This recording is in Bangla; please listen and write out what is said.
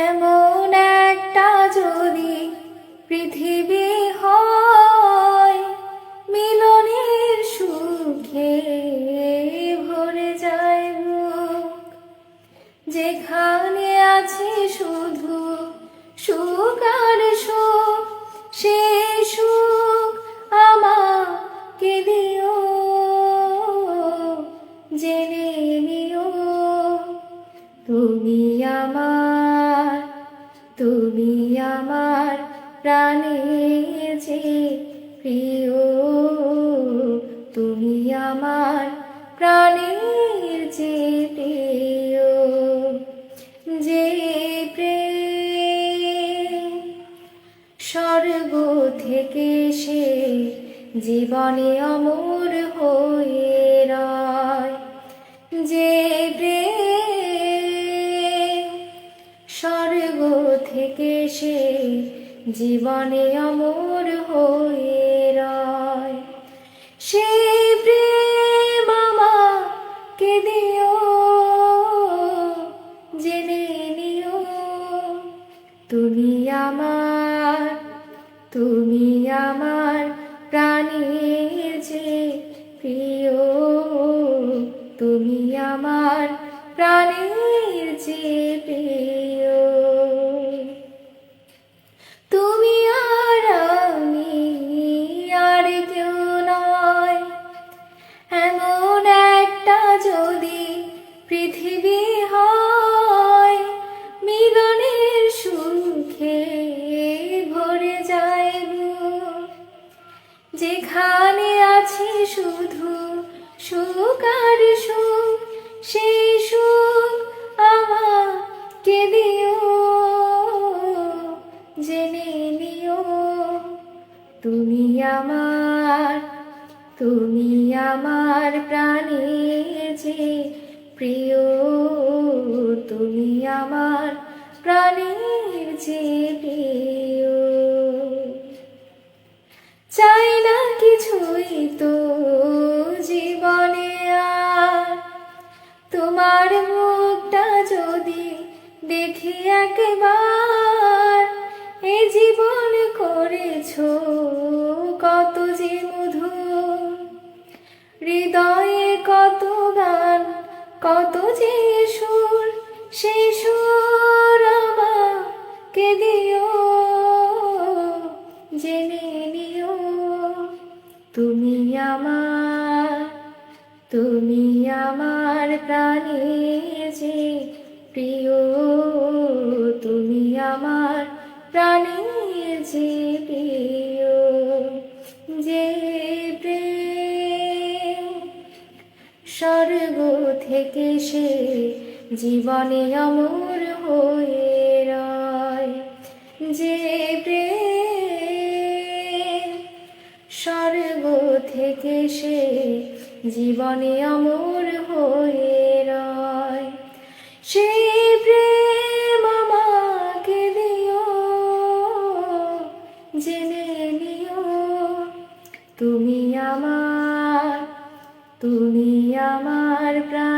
এমন একটা যদি পৃথিবী প্রাণের যে প্রিয়, তুমি আমার প্রাণের যে প্রিয়। যে প্রেম স্বর্গ থেকে সে জীবনে অমর হয়ে রয়। যে প্রেম স্বর্গ থেকে সে জীবনে অমর হয়ে রয়। সে প্রেম আমাকে দিও, জেনে নিও। তুমি আমার তুমি আমার প্রাণের যে প্রিয়। তুমি আমার প্রাণের যে প্রিয়। শুধু সুখ আর সুখ, সেই সুখ আমাকে দিও, জেনে নিও। তুমি আমার তুমি আমার প্রাণের যে প্রিয়, তুমি আমার প্রাণের যে প্রিয়। চাই না কিছুই একবার এ জীবন করেছ কত যে মধুর। হৃদয়ে কত গান, কত যে সুর সেই সুর আমাকে দিও, জেনে নিও। তুমি আমার তুমি আমার প্রাণের যে প্রিয়। স্বর্গ থেকে সে জীবনে অমর হয়ে রয়। যে প্রেম স্বর্গ থেকে সে জীবনে অমর হয়ে রয়। সেই প্রেম আমাকে দিও, জেনে নিও, তুমি আমার তুমি আমার প্রাণ।